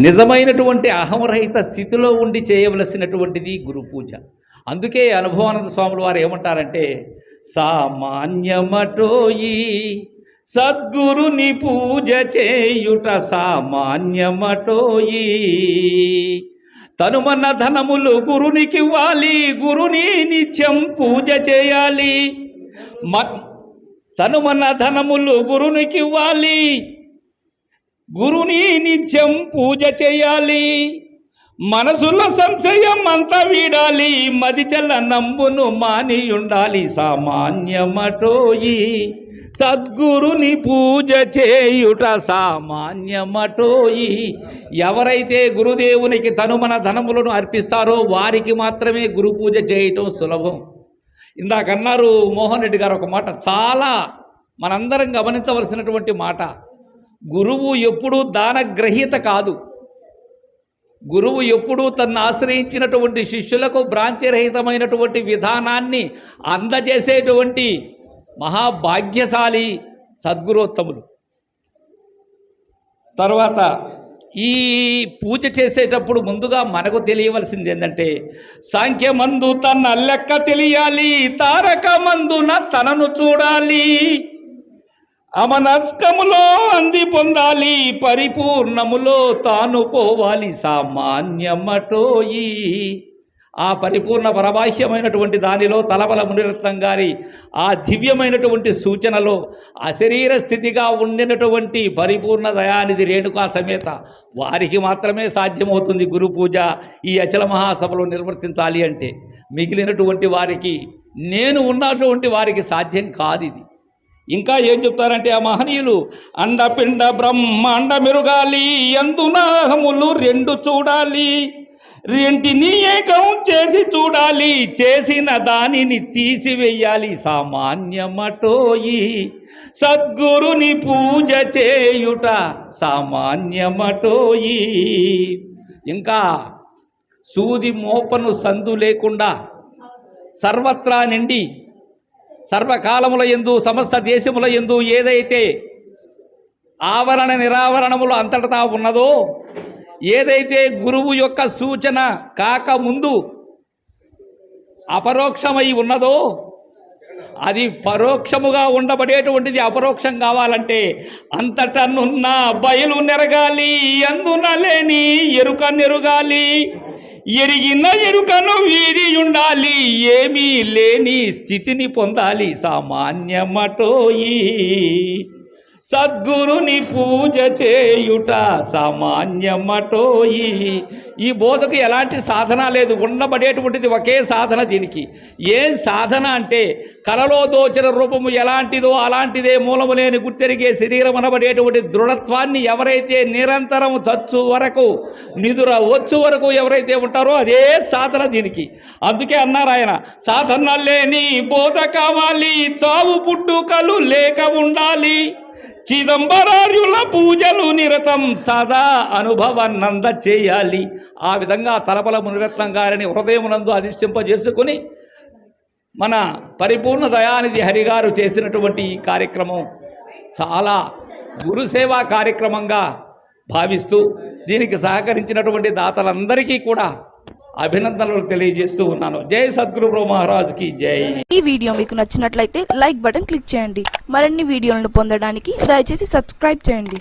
నిజమైనటువంటి అహంరహిత స్థితిలో ఉండి చేయవలసినటువంటిది గురు పూజ అందుకే అనుభవానంద స్వాములు వారు ఏమంటారంటే సామాన్యమటోయి సద్గురుని పూజ చేయుట సామాన్యమటోయి తనుమన్న ధనములు గురునికి ఇవ్వాలి గురుని నిత్యం పూజ చేయాలి. మ తనుమన్న ధనములు గురునికి ఇవ్వాలి గురుని నిత్యం పూజ చేయాలి. మనసులో సంశయం అంతా వీడాలి. మదిచల్ల నంబును మాని ఉండాలి సామాన్యమటోయి సద్గురుని పూజ చేయుట సామాన్యమటోయి. ఎవరైతే గురుదేవునికి తనుమన ధనములను అర్పిస్తారో వారికి మాత్రమే గురు పూజ చేయటం సులభం. ఇందాకన్నారు మోహన్ రెడ్డి గారు ఒక మాట. చాలా మనందరం గమనించవలసినటువంటి మాట. గురువు ఎప్పుడూ దానగ్రహీత కాదు. గురువు ఎప్పుడూ తను ఆశ్రయించినటువంటి శిష్యులకు భ్రాంతిరహితమైనటువంటి విధానాన్ని అందజేసేటువంటి మహాభాగ్యశాలి సద్గురోత్తములు. తర్వాత ఈ పూజ చేసేటప్పుడు ముందుగా మనకు తెలియవలసింది ఏంటంటే సాంఖ్యమందు తన లెక్క తెలియాలి తారక మందున తనను చూడాలి. అమనస్కములో అంది పొందాలి పరిపూర్ణములో తాను పోవాలి సామాన్యమటోయి. ఆ పరిపూర్ణ పరబాహ్యమైనటువంటి దానిలో తలబల మునిరత్నం గారి ఆ దివ్యమైనటువంటి సూచనలో అశరీర స్థితిగా ఉండినటువంటి పరిపూర్ణ దయానిధి రేణుకా సమేత వారికి మాత్రమే సాధ్యమవుతుంది గురు పూజ ఈ అచల మహాసభలో నిర్వర్తించాలి అంటే. మిగిలినటువంటి వారికి నేను ఉన్నటువంటి వారికి సాధ్యం కాదు ఇది. ఇంకా ఏం చెప్తారంటే ఆ మహనీయులు అండపిండ బ్రహ్మాండ మెరుగాలి ఎందునాహములు రెండు చూడాలి. రెంటిని ఏకం చేసి చూడాలి చేసిన దానిని తీసివేయాలి సామాన్యమటోయి. సద్గురుని పూజ చేయుట సామాన్యమటోయి. ఇంకా సూది మోపను సందు లేకుండా సర్వత్రా నిండి సర్వకాలముల ఎందు సమస్త దేశముల ఎందు ఏదైతే ఆవరణ నిరావరణములు అంతటా ఉన్నదో ఏదైతే గురువు యొక్క సూచన కాకముందు అపరోక్షమై ఉన్నదో అది పరోక్షముగా ఉండబడేటువంటిది అపరోక్షం కావాలంటే అంతటనున్న బయలు నెరగాలి అందున లేని ఎరుక నెరుగాలి. ఎరిగిన ఎరుకను వీడి ఉండాలి ఏమీ లేని స్థితిని పొందాలి సామాన్యమటోయి. సద్గురుని పూజ చేయుట సామాన్యమటోయి. ఈ బోధకు ఎలాంటి సాధన లేదు. ఉండబడేటువంటిది ఒకే సాధన దీనికి. ఏం సాధన అంటే కలలో దోచిన రూపము ఎలాంటిదో అలాంటిదే మూలము లేని గుర్తెరిగే శరీరం అనబడేటువంటి దృఢత్వాన్ని ఎవరైతే నిరంతరం చచ్చు వరకు నిదుర వచ్చు వరకు ఎవరైతే ఉంటారో అదే సాధన దీనికి. అందుకే అన్నారు ఆయన సాధన లేని బోధ కావాలి చావు పుట్టుకలు లేక ఉండాలి. చిదంబరార్యుల పూజలు నిరతం సదా అనుభవన్నంద చేయాలి. ఆ విధంగా తలపల మునిరత్నం గారిని హృదయమునందు అధిష్టింపజేసుకుని మన పరిపూర్ణ దయానిధి హరిగారు చేసినటువంటి ఈ కార్యక్రమం చాలా గురుసేవా కార్యక్రమంగా భావిస్తూ దీనికి సహకరించినటువంటి దాతలందరికీ కూడా అభినందనలు తెలియజేస్తూ ఉన్నాను. జై సద్గురు బ్రహ్మ మహారాజుకి జై. ఈ వీడియో మీకు నచ్చినట్లయితే లైక్ బటన్ క్లిక్ చేయండి. మరిన్ని వీడియోలను పొందడానికి దయచేసి సబ్స్క్రైబ్ చేయండి.